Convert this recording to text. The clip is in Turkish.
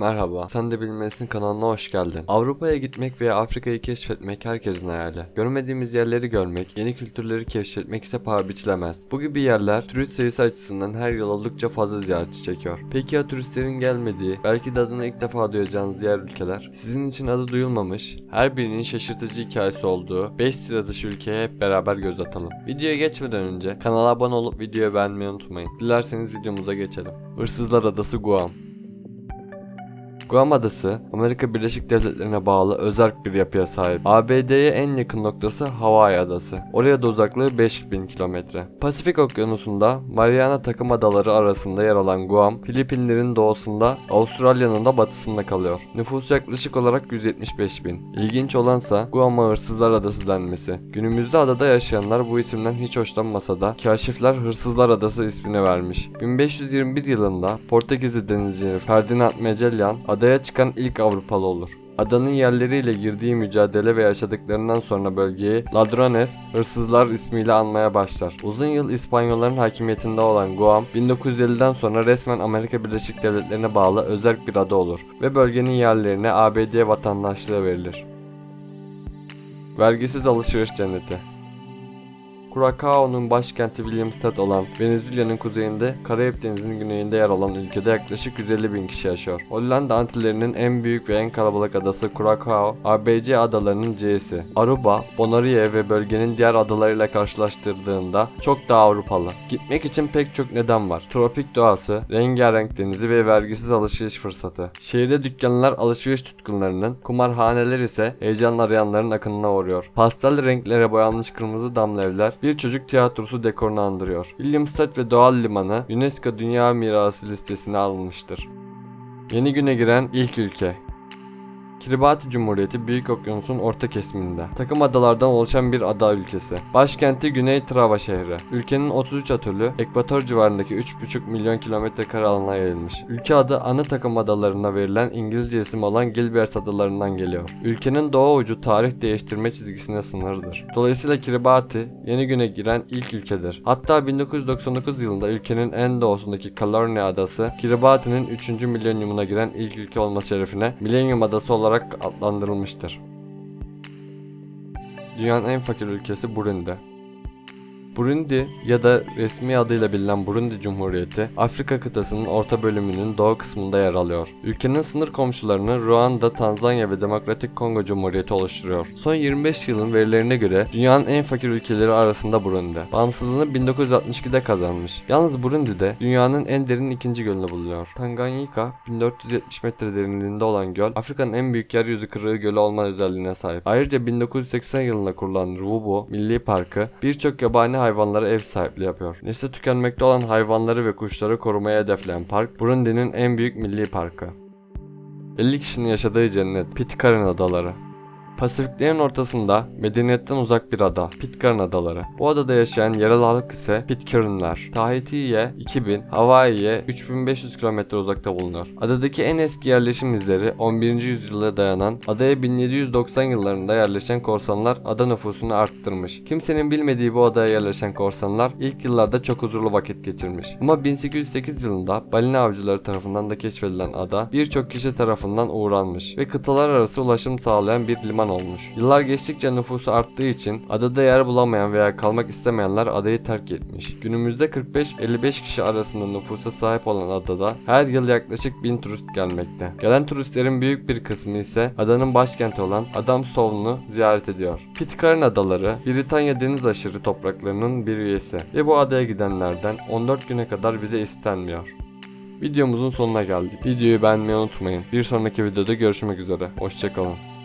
Merhaba, Sen de Bilmelisin kanalına hoş geldin. Avrupa'ya gitmek veya Afrika'yı keşfetmek herkesin hayali. Görmediğimiz yerleri görmek, yeni kültürleri keşfetmek ise paha biçilemez. Bu gibi yerler turist sayısı açısından her yıl oldukça fazla ziyaretçi çekiyor. Peki ya turistlerin gelmediği, belki de adını ilk defa duyacağınız diğer ülkeler? Sizin için adı duyulmamış, her birinin şaşırtıcı hikayesi olduğu 5 sıra dışı ülkeye hep beraber göz atalım. Videoya geçmeden önce kanala abone olup videoyu beğenmeyi unutmayın. Dilerseniz videomuza geçelim. Hırsızlar Adası Guam Guam Adası, Amerika Birleşik Devletleri'ne bağlı özerk bir yapıya sahip. ABD'ye en yakın noktası Hawaii Adası. Oraya da uzaklığı 5000 kilometre. Pasifik Okyanusu'nda Mariana Takım Adaları arasında yer alan Guam, Filipinlerin doğusunda, Avustralya'nın da batısında kalıyor. Nüfusu yaklaşık olarak 175 bin. İlginç olansa Guam'a Hırsızlar Adası denmesi. Günümüzde adada yaşayanlar bu isimden hiç hoşlanmasa da kaşifler Hırsızlar Adası ismini vermiş. 1521 yılında Portekizli denizci Ferdinand Magellan adaya çıkan ilk Avrupalı olur. Adanın yerleriyle girdiği mücadele ve yaşadıklarından sonra bölgeyi Ladrones, hırsızlar ismiyle anmaya başlar. Uzun yıl İspanyolların hakimiyetinde olan Guam, 1950'den sonra resmen Amerika Birleşik Devletleri'ne bağlı özerk bir ada olur ve bölgenin yerlerine ABD vatandaşlığı verilir. Vergisiz alışveriş cenneti Curaçao'nun başkenti Williamsburg olan Venezuela'nın kuzeyinde Karayip Denizi'nin güneyinde yer alan ülkede yaklaşık 150 bin kişi yaşıyor. Hollanda Antillerinin en büyük ve en kalabalık adası Curaçao, ABC adalarının C'si. Aruba, Bonaire ve bölgenin diğer adalarıyla karşılaştırdığında çok daha Avrupalı. Gitmek için pek çok neden var. Tropik doğası, rengarenk denizi ve vergisiz alışveriş fırsatı. Şehirde dükkanlar alışveriş tutkunlarının, kumarhaneler ise heyecan arayanların akınına uğruyor. Pastel renklere boyanmış kırmızı damla evler bir çocuk tiyatrosu dekorunu andırıyor. Williamsburg ve Doğal Limanı UNESCO Dünya Mirası listesine alınmıştır. Yeni güne giren ilk ülke Kiribati Cumhuriyeti Büyük Okyanus'un orta kesiminde. Takım adalardan oluşan bir ada ülkesi. Başkenti Güney Trava şehri. Ülkenin 33 atölü ekvator civarındaki 3,5 milyon kilometre kare alana yayılmış. Ülke adı ana takım adalarına verilen İngilizce isim olan Gilbert adalarından geliyor. Ülkenin doğu ucu tarih değiştirme çizgisine sınırdır. Dolayısıyla Kiribati yeni güne giren ilk ülkedir. Hatta 1999 yılında ülkenin en doğusundaki Calornia adası Kiribati'nin 3. milenyumuna giren ilk ülke olması şerefine Milenyum adası olarak adlandırılmıştır. Dünyanın en fakir ülkesi Burundi. Burundi ya da resmi adıyla bilinen Burundi Cumhuriyeti, Afrika kıtasının orta bölümünün doğu kısmında yer alıyor. Ülkenin sınır komşularını Ruanda, Tanzanya ve Demokratik Kongo Cumhuriyeti oluşturuyor. Son 25 yılın verilerine göre dünyanın en fakir ülkeleri arasında Burundi. Bağımsızlığını 1962'de kazanmış. Yalnız Burundi'de dünyanın en derin ikinci gölünü buluyor. Tanganyika, 1470 metre derinliğinde olan göl, Afrika'nın en büyük yeryüzü kırığı gölü olma özelliğine sahip. Ayrıca 1980 yılında kurulan Ruvu Milli Parkı birçok yabani hayvanlara ev sahipliği yapıyor. Nesli tükenmekte olan hayvanları ve kuşları korumaya hedefleyen park, Burundi'nin en büyük milli parkı. 50 kişinin yaşadığı cennet, Pitcairn Adaları. Pasifiklerin ortasında medeniyetten uzak bir ada, Pitcairn Adaları. Bu adada yaşayan yerel halk ise Pitcairnler. Tahiti'ye 2000, Hawaii'ye 3500 km uzakta bulunuyor. Adadaki en eski yerleşim izleri 11. yüzyıla dayanan, adaya 1790 yıllarında yerleşen korsanlar ada nüfusunu arttırmış. Kimsenin bilmediği bu adaya yerleşen korsanlar ilk yıllarda çok huzurlu vakit geçirmiş. Ama 1808 yılında balina avcıları tarafından da keşfedilen ada birçok kişi tarafından uğranmış ve kıtalar arası ulaşım sağlayan bir liman olmuş. Yıllar geçtikçe nüfusu arttığı için adada yer bulamayan veya kalmak istemeyenler adayı terk etmiş. Günümüzde 45-55 kişi arasında nüfusa sahip olan adada her yıl yaklaşık 1000 turist gelmekte. Gelen turistlerin büyük bir kısmı ise adanın başkenti olan Adamstown'u ziyaret ediyor. Pitcairn Adaları, Britanya deniz aşırı topraklarının bir üyesi ve bu adaya gidenlerden 14 güne kadar vize istenmiyor. Videomuzun sonuna geldik. Videoyu beğenmeyi unutmayın. Bir sonraki videoda görüşmek üzere. Hoşçakalın.